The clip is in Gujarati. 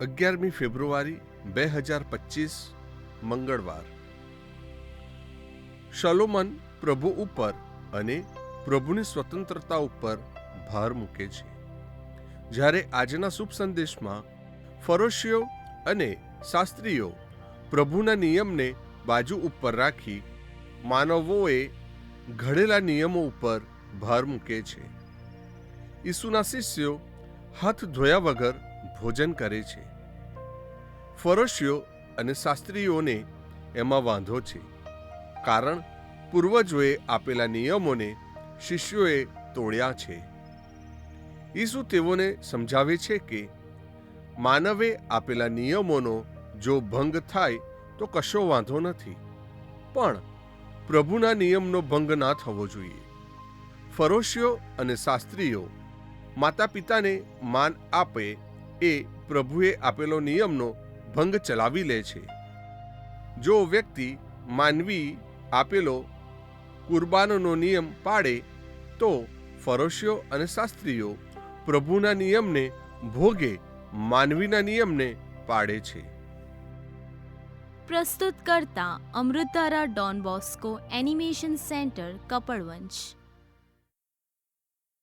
અગિયારમી ફેબ્રુઆરી, બે હજાર પચીસ, મંગળવાર. શલોમન પ્રભુ ઉપર અને પ્રભુની સ્વતંત્રતા ઉપર ભાર મૂકે છે. જ્યારે આજના શુભ સંદેશમાં ફરોશીઓ અને શાસ્ત્રીઓ પ્રભુના નિયમને બાજુ ઉપર રાખી માનવોએ ઘડેલા નિયમો ઉપર ભાર મૂકે છે. ઈસુના શિષ્યો હાથ ધોયા વગર ભોજન કરે છે. ફરોશીઓ અને શાસ્ત્રીઓને એમાં વાંધો છે. કારણ પૂર્વજોએ આપેલા નિયમોને શિષ્યોએ તોડ્યા છે. ઈસુ તેઓને સમજાવે છે કે માનવે આપેલા નિયમોનો જો ભંગ થાય તો કશો વાંધો નથી. પણ પ્રભુના નિયમનો ભંગ ના થવો જોઈએ. ફરોશીઓ અને શાસ્ત્રીઓ માતા પિતાને માન આપે એ પ્રભુએ આપેલો નિયમનો ભંગ ચલાવી લે છે. જો વ્યક્તિ માનવી આપેલો કુરબાનનો નિયમ પાડે, તો ફરોશીઓ અને શાસ્ત્રીઓ પ્રભુના નિયમને ભોગે, માનવીના નિયમને પાડે છે. પ્રસ્તુત કરતા અમૃતારા Don Bosco animation centre, Kapadvanj.